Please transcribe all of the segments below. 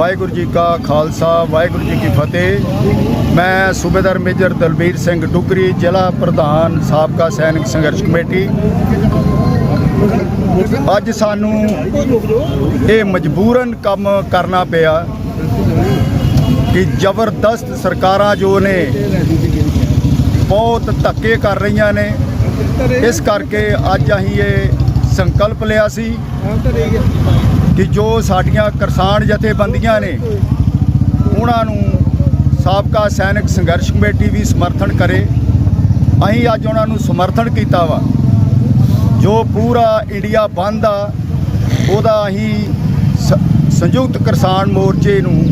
ਵਾਹਿਗੁਰੂ ਜੀ ਕਾ ਖਾਲਸਾ, ਵਾਹਿਗੁਰੂ ਜੀ ਕੀ ਫਤਿਹ। ਮੈਂ ਸੂਬੇਦਾਰ ਮੇਜਰ ਦਲਬੀਰ ਸਿੰਘ ਡੁਗਰੀ ਜ਼ਿਲ੍ਹਾ ਪ੍ਰਧਾਨ ਸਾਬਕਾ ਸੈਨਿਕ ਸੰਘਰਸ਼ ਕਮੇਟੀ। ਅੱਜ ਸਾਨੂੰ ਇਹ ਮਜਬੂਰਨ ਕੰਮ ਕਰਨਾ ਪਿਆ ਕਿ ਜ਼ਬਰਦਸਤ ਸਰਕਾਰਾਂ ਜੋ ਨੇ, ਬਹੁਤ ਧੱਕੇ ਕਰ ਰਹੀਆਂ ਨੇ। ਇਸ ਕਰਕੇ ਅੱਜ ਅਸੀਂ ਇਹ ਸੰਕਲਪ ਲਿਆ ਸੀ। ਕਿ ਜੋ ਸਾਡੀਆਂ ਕਿਸਾਨ ਜਥੇਬੰਦੀਆਂ ਨੇ, ਉਹਨਾਂ ਨੂੰ ਸਾਬਕਾ ਸੈਨਿਕ ਸੰਘਰਸ਼ ਕਮੇਟੀ ਵੀ ਸਮਰਥਨ ਕਰੇ। ਅਸੀਂ ਅੱਜ ਉਹਨਾਂ ਨੂੰ ਸਮਰਥਨ ਕੀਤਾ ਵਾ। ਜੋ ਪੂਰਾ ਇੰਡੀਆ ਬੰਦ ਆ, ਉਹਦਾ ਅਸੀਂ ਸ- ਸੰਯੁਕਤ ਕਿਸਾਨ ਮੋਰਚੇ ਨੂੰ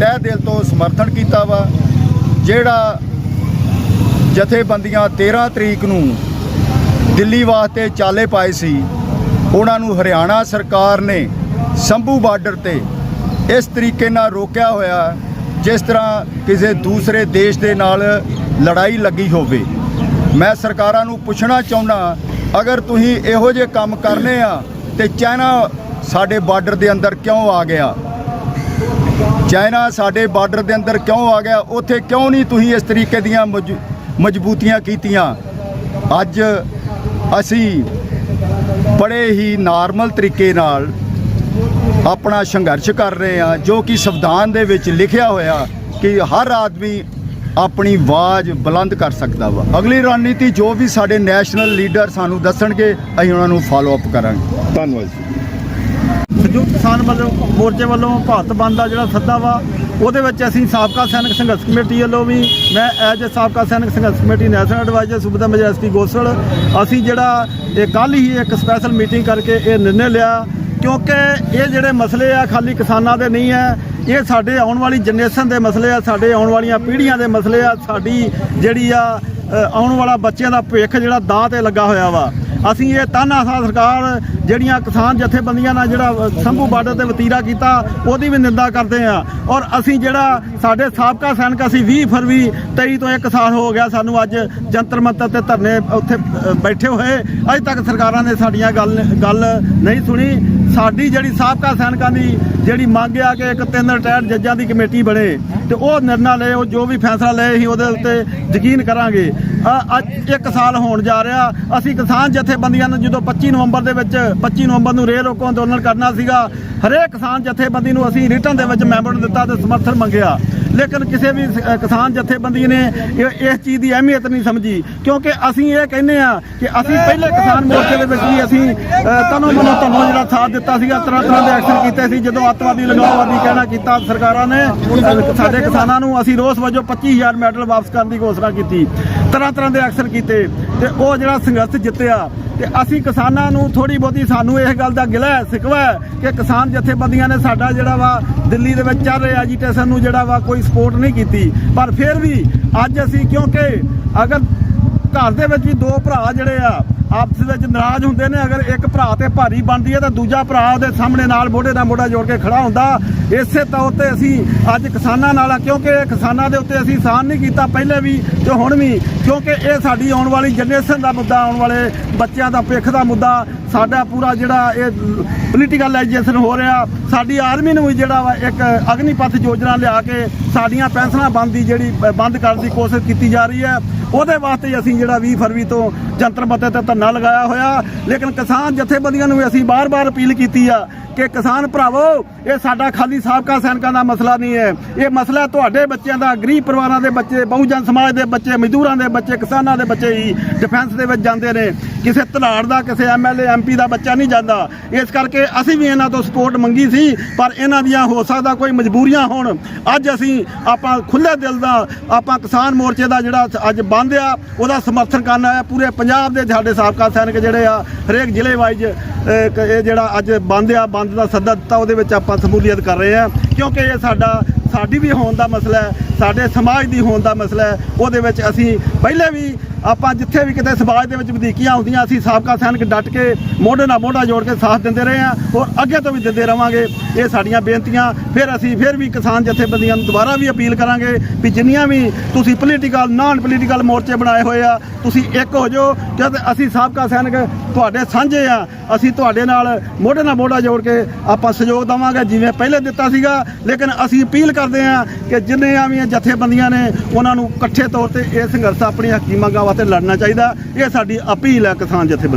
ਤਹਿ ਦਿਲ ਤੋਂ ਸਮਰਥਨ ਕੀਤਾ ਵਾ। ਜਿਹੜਾ ਜਥੇਬੰਦੀਆਂ 13 ਤਰੀਕ ਨੂੰ ਦਿੱਲੀ ਵਾਸਤੇ ਚਾਲੇ ਪਾਏ ਸੀ, ਉਹਨਾਂ ਨੂੰ ਹਰਿਆਣਾ ਸਰਕਾਰ ਨੇ ਸੰਭੂ ਬਾਰਡਰ ਤੇ ਇਸ ਤਰੀਕੇ ਨਾਲ ਰੋਕਿਆ ਹੋਇਆ ਜਿਸ ਤਰ੍ਹਾਂ ਕਿਸੇ ਦੂਸਰੇ ਦੇਸ਼ ਦੇ ਨਾਲ ਲੜਾਈ ਲੱਗੀ ਹੋਵੇ। ਮੈਂ ਸਰਕਾਰਾਂ ਨੂੰ ਪੁੱਛਣਾ ਚਾਹੁੰਦਾ, ਅਗਰ ਤੁਸੀਂ ਇਹੋ ਜਿਹੇ ਕੰਮ ਕਰਨੇ ਆ ਤੇ ਚਾਈਨਾ ਸਾਡੇ ਬਾਰਡਰ ਦੇ ਅੰਦਰ ਕਿਉਂ ਆ ਗਿਆ? ਚਾਈਨਾ ਸਾਡੇ ਬਾਰਡਰ ਦੇ ਅੰਦਰ ਕਿਉਂ ਆ ਗਿਆ? ਉੱਥੇ ਕਿਉਂ ਨਹੀਂ ਤੁਸੀਂ ਇਸ ਤਰੀਕੇ ਦੀਆਂ ਮਜ- ਮਜ਼ਬੂਤੀਆਂ ਕੀਤੀਆਂ? ਅੱਜ ਅਸੀਂ ਬੜੇ ਹੀ ਨਾਰਮਲ ਤਰੀਕੇ ਨਾਲ ਆਪਣਾ ਸੰਘਰਸ਼ ਕਰ ਰਹੇ ਹਾਂ ਜੋ ਕਿ ਸੰਵਿਧਾਨ ਦੇ ਵਿੱਚ ਲਿਖਿਆ ਹੋਇਆ ਕਿ ਹਰ ਆਦਮੀ ਆਪਣੀ ਆਵਾਜ਼ ਬੁਲੰਦ ਕਰ ਸਕਦਾ ਵਾ। ਅਗਲੀ ਰਣਨੀਤੀ ਜੋ ਵੀ ਸਾਡੇ ਨੈਸ਼ਨਲ ਲੀਡਰ ਸਾਨੂੰ ਦੱਸਣਗੇ ਅਸੀਂ ਉਹਨਾਂ ਨੂੰ ਫਾਲੋ ਅਪ ਕਰਾਂਗੇ। ਧੰਨਵਾਦ ਜੀ। ਸੰਯੁਕਤ ਕਿਸਾਨ ਵੱਲੋਂ ਮੋਰਚੇ ਵੱਲੋਂ ਭਾਰਤ ਬੰਦ ਦਾ ਜਿਹੜਾ ਸੱਦਾ ਵਾ ਉਹਦੇ ਵਿੱਚ ਅਸੀਂ ਸਾਬਕਾ ਸੈਨਿਕ ਸੰਘਰਸ਼ ਕਮੇਟੀ ਵੱਲੋਂ ਵੀ ਮੈਂ ਐਜ ਏ ਸਾਬਕਾ ਸੈਨਿਕ ਸੰਘਰਸ਼ ਕਮੇਟੀ ਨੈਸ਼ਨਲ ਐਡਵਾਈਜ਼ਰ ਸੁਬਦਾ ਮੇਜਰ ਐਸਪੀ ਗੋਸਲ ਅਸੀਂ ਜਿਹੜਾ ਇਹ ਕੱਲ ਹੀ ਇੱਕ ਸਪੈਸ਼ਲ ਮੀਟਿੰਗ ਕਰਕੇ ਇਹ ਨਿਰਣੇ ਲਿਆ ਕਿਉਂਕਿ ਇਹ ਜਿਹੜੇ ਮਸਲੇ ਆ ਖਾਲੀ ਕਿਸਾਨਾਂ ਦੇ ਨਹੀਂ ਹੈ ਇਹ ਸਾਡੇ ਆਉਣ ਵਾਲੀ ਜਨਰੇਸ਼ਨ ਦੇ ਮਸਲੇ ਆ, ਸਾਡੇ ਆਉਣ ਵਾਲੀਆਂ ਪੀੜ੍ਹੀਆਂ ਦੇ ਮਸਲੇ ਆ, ਸਾਡੀ ਜਿਹੜੀ ਆ ਆਉਣ ਵਾਲਾ ਬੱਚਿਆਂ ਦਾ ਭਵਿੱਖ ਜਿਹੜਾ ਦਾਅ ਤੇ ਲੱਗਾ ਹੋਇਆ ਵਾ। ਅਸੀਂ ਇਹ ਤਾਨਾਸ਼ਾਹ ਸਰਕਾਰ ਜਿਹੜੀਆਂ ਕਿਸਾਨ ਜਥੇਬੰਦੀਆਂ ਨਾਲ ਜਿਹੜਾ ਸੰਭੂ ਬਾਰਡਰ ਤੇ ਵਤੀਰਾ ਕੀਤਾ, ਉਹਦੀ ਵੀ ਨਿੰਦਾ ਕਰਦੇ ਆ। ਔਰ ਅਸੀਂ ਜਿਹੜਾ ਸਾਡੇ ਸਾਬਕਾ ਸੈਨਿਕ, ਅਸੀਂ 20 ਫਰਵਰੀ 23 ਤੋਂ 1 ਸਾਲ ਹੋ ਗਿਆ ਸਾਨੂੰ ਅੱਜ ਜੰਤਰ ਮੰਤਰ ਤੇ ਧਰਨੇ ਉੱਥੇ ਬੈਠੇ ਹੋਏ। ਅਜੇ ਤੱਕ ਸਰਕਾਰਾਂ ਨੇ ਸਾਡੀਆਂ ਗੱਲ ਗੱਲ ਨਹੀਂ ਸੁਣੀ। ਸਾਡੀ ਜਿਹੜੀ ਸਾਬਕਾ ਸੈਨਿਕਾਂ ਦੀ ਜਿਹੜੀ ਮੰਗ ਆ ਕਿ ਇੱਕ ਤਿੰਨ ਰਿਟਾਇਰਡ ਜੱਜਾਂ ਦੀ ਕਮੇਟੀ ਬਣੇ ਤੇ ਉਹ ਨਿਰਣਾ ਲਏ, ਉਹ ਜੋ ਵੀ ਫੈਸਲਾ ਲਏ ਅਸੀਂ ਉਹਦੇ ਉੱਤੇ ਯਕੀਨ ਕਰਾਂਗੇ। ਅ- ਅੱਜ ਇੱਕ ਸਾਲ ਹੋਣ ਜਾ ਰਿਹਾ, ਅਸੀਂ ਕਿਸਾਨ ਜਥੇਬੰਦੀਆਂ ਨੂੰ ਜਦੋਂ 25 ਨਵੰਬਰ ਦੇ ਵਿੱਚ 25 ਨਵੰਬਰ ਨੂੰ ਰੇਲ ਰੋਕੋ ਅੰਦੋਲਨ ਕਰਨਾ ਸੀਗਾ, ਹਰੇਕ ਕਿਸਾਨ ਜਥੇਬੰਦੀ ਨੂੰ ਅਸੀਂ ਰਿਟਰਨ ਦੇ ਵਿੱਚ ਮੈਂਬਰ ਦਿੱਤਾ ਤੇ ਸਮਰਥਨ ਮੰਗਿਆ। ਲੇਕਿਨ ਕਿਸੇ ਵੀ ਸ- ਕਿਸਾਨ ਜਥੇਬੰਦੀ ਨੇ ਇਹ- ਇਸ ਚੀਜ਼ ਦੀ ਅਹਿਮੀਅਤ ਨਹੀਂ ਸਮਝੀ। ਕਿਉਂਕਿ ਅਸੀਂ ਇਹ ਕਹਿੰਦੇ ਆ ਕਿ ਅਸੀਂ ਪਹਿਲੇ ਕਿਸਾਨ ਮੋਰਚੇ ਦੇ ਵਿੱਚ ਵੀ ਅਸੀਂ ਅ, ਤਨੋਂ ਮਨੋਂ ਤੁਹਾਨੂੰ ਜਿਹੜਾ ਸਾਥ ਦਿੱਤਾ ਸੀਗਾ ਤਰ੍ਹਾਂ ਤਰ੍ਹਾਂ ਦੇ ਐਕਸ਼ਨ ਕੀਤੇ ਸੀ। ਜਦੋਂ ਅੱਤਵਾਦੀ ਲਗਾਉਵਾਦੀ ਕਹਿਣਾ ਕੀਤਾ ਸਰਕਾਰਾਂ ਨੇ ਅ, ਸਾਡੇ ਕਿਸਾਨਾਂ ਨੂੰ ਅਸੀਂ ਰੋਸ ਵਜੋਂ 25000 ਮੈਡਲ ਵਾਪਸ ਕਰਨ ਦੀ ਘੋਸ਼ਣਾ ਕੀਤੀ। ਤਰ੍ਹਾਂ ਤਰ੍ਹਾਂ ਦੇ ਐਕਸ਼ਨ ਕੀਤੇ। ਤੇ ਉਹ ਜਿਹੜਾ ਸੰਘਰਸ਼ ਜਿੱਤਿਆ, ਤੇ ਅਸੀਂ ਕਿਸਾਨਾਂ ਨੂੰ ਥੋੜੀ ਬਹੁਤੀ ਸਾਨੂੰ ਇਸ ਗੱਲ ਦਾ ਗਿਲਾ ਹੈ ਸਿਕਵਾ ਕਿ ਕਿਸਾਨ ਜਥੇਬੰਦੀਆਂ ਨੇ ਸਾਡਾ ਜਿਹੜਾ ਵਾ ਦਿੱਲੀ ਦੇ ਵਿੱਚ ਚੱਲ ਰਿਹਾ ਐਜੀਟੇਸ਼ਨ ਨੂੰ ਜਿਹੜਾ ਵਾ ਕੋਈ ਸਪੋਰਟ ਨਹੀਂ ਕੀਤੀ। ਪਰ ਫਿਰ ਵੀ ਅੱਜ ਅਸੀਂ ਕਿਉਂਕਿ ਅਗਰ ਘਰ ਦੇ ਵਿੱਚ ਵੀ ਦੋ ਭਰਾ ਜਿਹੜੇ ਆ ਆਪਸ ਵਿੱਚ ਨਾਰਾਜ਼ ਹੁੰਦੇ ਨੇ, ਅਗਰ ਇੱਕ ਭਰਾ ਤੇ ਭਾਰੀ ਬਣਦੀ ਹੈ ਤਾਂ ਦੂਜਾ ਭਰਾ ਉਹਦੇ ਸਾਹਮਣੇ ਨਾਲ ਮੋਢੇ ਨਾਲ ਮੋਢਾ ਜੋੜ ਕੇ ਖੜਾ ਹੁੰਦਾ। ਇਸੇ ਤੌਰ ਤੇ ਅਸੀਂ ਅੱਜ ਕਿਸਾਨਾਂ ਨਾਲ ਕਿਉਂਕਿ ਇਹ ਕਿਸਾਨਾਂ ਦੇ ਉੱਤੇ ਅਸੀਂ ਸਾਨ ਨਹੀਂ ਕੀਤਾ ਪਹਿਲੇ ਵੀ ਤੇ ਹੁਣ ਵੀ, ਕਿਉਂਕਿ ਇਹ ਸਾਡੀ ਆਉਣ ਵਾਲੀ ਜਨਰੇਸ਼ਨ ਦਾ ਮੁੱਦਾ, ਆਉਣ ਵਾਲੇ ਬੱਚਿਆਂ ਦਾ ਭਵਿੱਖ ਦਾ ਮੁੱਦਾ, ਸਾਡਾ ਪੂਰਾ ਜਿਹੜਾ ਇਹ ਪੋਲੀਟੀਕਲਾਈਜੇਸ਼ਨ ਹੋ ਰਿਹਾ, ਸਾਡੀ ਆਰਮੀ ਨੂੰ ਵੀ ਜਿਹੜਾ ਵਾ ਇੱਕ ਅਗਨੀਪਥ ਯੋਜਨਾ ਲਿਆ ਕੇ ਸਾਡੀਆਂ ਪੈਨਸ਼ਨਾਂ ਬੰਦ ਦੀ ਜਿਹੜੀ, ਬੰਦ ਕਰਨ ਦੀ ਕੋਸ਼ਿਸ਼ ਕੀਤੀ ਜਾ ਰਹੀ ਹੈ। ਉਹਦੇ ਵਾਸਤੇ ਅਸੀਂ ਜਿਹੜਾ 20 ਫਰਵਰੀ ਤੋਂ ਜੰਤਰ ਮੱਤੇ ਤੇ ਧਰਨਾ ਲਗਾਇਆ ਹੋਇਆ। ਲੇਕਿਨ ਕਿਸਾਨ ਜਥੇਬੰਦੀਆਂ ਨੂੰ ਵੀ ਅਸੀਂ ਬਾਰ-ਬਾਰ ਅਪੀਲ ਕੀਤੀ ਆ ਕਿ ਕਿਸਾਨ ਭਰਾਵੋ, ਇਹ ਸਾਡਾ ਖਾਲੀ ਸਾਬਕਾ ਸੈਨਿਕਾਂ ਦਾ ਮਸਲਾ ਨਹੀਂ ਹੈ। ਇਹ ਮਸਲਾ ਤੁਹਾਡੇ ਬੱਚਿਆਂ ਦਾ, ਗਰੀਬ ਪਰਿਵਾਰਾਂ ਦੇ ਬੱਚੇ, ਬਹੁਜਨ ਸਮਾਜ ਦੇ ਬੱਚੇ, ਮਜ਼ਦੂਰਾਂ ਦੇ ਬੱਚੇ, ਕਿਸਾਨਾਂ ਦੇ ਬੱਚੇ ਹੀ ਡਿਫੈਂਸ ਦੇ ਵਿੱਚ ਜਾਂਦੇ ਨੇ। ਕਿਸੇ ਧਲਾੜ ਦਾ, ਕਿਸੇ ਐਮਐਲਏ ਐਮਪੀ ਦਾ ਬੱਚਾ ਨਹੀਂ ਜਾਂਦਾ। ਇਸ ਕਰਕੇ ਅਸੀਂ ਵੀ ਇਹਨਾਂ ਤੋਂ ਸਪੋਰਟ ਮੰਗੀ ਸੀ, ਪਰ ਇਹਨਾਂ ਦੀਆਂ ਹੋ ਸਕਦਾ ਕੋਈ ਮਜਬੂਰੀਆਂ ਹੋਣ। ਅੱਜ ਅਸੀਂ ਆਪਾਂ ਖੁੱਲੇ ਦਿਲ ਦਾ, ਆਪਾਂ ਕਿਸਾਨ ਮੋਰਚੇ ਦਾ ਜਿਹੜਾ ਅੱਜ ਬੰਦ ਆ, ਉਹਦਾ ਸਮਰਥਨ ਕਰਨ ਆਇਆ ਪੂਰੇ ਪੰਜਾਬ ਦੇ ਸਾਡੇ ਸਾਬਕਾ ਸੈਨਿਕ ਜਿਹੜੇ ਆ, ਹਰੇਕ ਜ਼ਿਲ੍ਹੇ ਵਾਈਜ਼ ਇਹ ਜਿਹੜਾ ਅੱਜ ਬੰਦ ਆ ਬੰਦ ਦਾ ਸੱਦਾ ਦਿੱਤਾ, ਉਹਦੇ ਵਿੱਚ ਆਪਾਂ ਸਮੂਲੀਅਤ ਕਰ ਰਹੇ ਆ ਕਿਉਂਕਿ ਇਹ ਸਾਡਾ ਸਾਡੀ ਵੀ ਹੋਣ ਦਾ ਮਸਲਾ ਹੈ। ਸਾਡੇ ਸਮਾਜ ਦੀ ਹੋਣ ਦਾ ਮਸਲਾ ਹੈ, ਉਹਦੇ ਵਿੱਚ ਅਸੀਂ ਪਹਿਲੇ ਵੀ ਆਪਾਂ ਜਿੱਥੇ ਵੀ ਕਿਤੇ ਸਮਾਜ ਦੇ ਵਿੱਚ ਵਧੀਕੀਆਂ ਆਉਂਦੀਆਂ ਅਸੀਂ ਸਾਬਕਾ ਸੈਨਿਕ ਡਟ ਕੇ ਮੋਢੇ ਨਾਲ ਮੋਢਾ ਜੋੜ ਕੇ ਸਾਥ ਦਿੰਦੇ ਰਹੇ ਹਾਂ ਔਰ ਅੱਗੇ ਤੋਂ ਵੀ ਦਿੰਦੇ ਰਵਾਂਗੇ। ਇਹ ਸਾਡੀਆਂ ਬੇਨਤੀਆਂ, ਫਿਰ ਅਸੀਂ ਫਿਰ ਵੀ ਕਿਸਾਨ ਜਥੇਬੰਦੀਆਂ ਨੂੰ ਦੁਬਾਰਾ ਵੀ ਅਪੀਲ ਕਰਾਂਗੇ ਵੀ ਜਿੰਨੀਆਂ ਵੀ ਤੁਸੀਂ ਪੋਲੀਟੀਕਲ ਨਾਨ ਪੋਲੀਟੀਕਲ ਮੋਰਚੇ ਬਣਾਏ ਹੋਏ ਆ, ਤੁਸੀਂ ਇੱਕ ਹੋ ਜਾਓ। ਜਦ ਅਸੀਂ ਸਾਬਕਾ ਸੈਨਿਕ ਤੁਹਾਡੇ ਸਾਂਝੇ ਆ, ਅਸੀਂ ਤੁਹਾਡੇ ਨਾਲ ਮੋਢੇ ਨਾਲ ਮੋਢਾ ਜੋੜ ਕੇ ਆਪਾਂ ਸਹਿਯੋਗ ਦੇਵਾਂਗੇ, ਜਿਵੇਂ ਪਹਿਲੇ ਦਿੱਤਾ ਸੀਗਾ। ਲੇਕਿਨ ਅਸੀਂ ਅਪੀਲ ਕਰਦੇ ਹਾਂ ਕਿ ਜਿੰਨੇ ਵੀ ਜਥੇਬੰਦੀਆਂ ਨੇ ਉਹਨਾਂ ਨੂੰ ਇਕੱਠੇ ਤੌਰ ਤੇ ਇਹ ਸੰਘਰਸ਼ ਆਪਣੀ ਹੱਕੀ ਮੰਗਾਂ ਵਾਸਤੇ ਲੜਨਾ ਚਾਹੀਦਾ। ਇਹ ਸਾਡੀ ਅਪੀਲ ਹੈ ਕਿਸਾਨ ਜਥੇਬੰਦੀ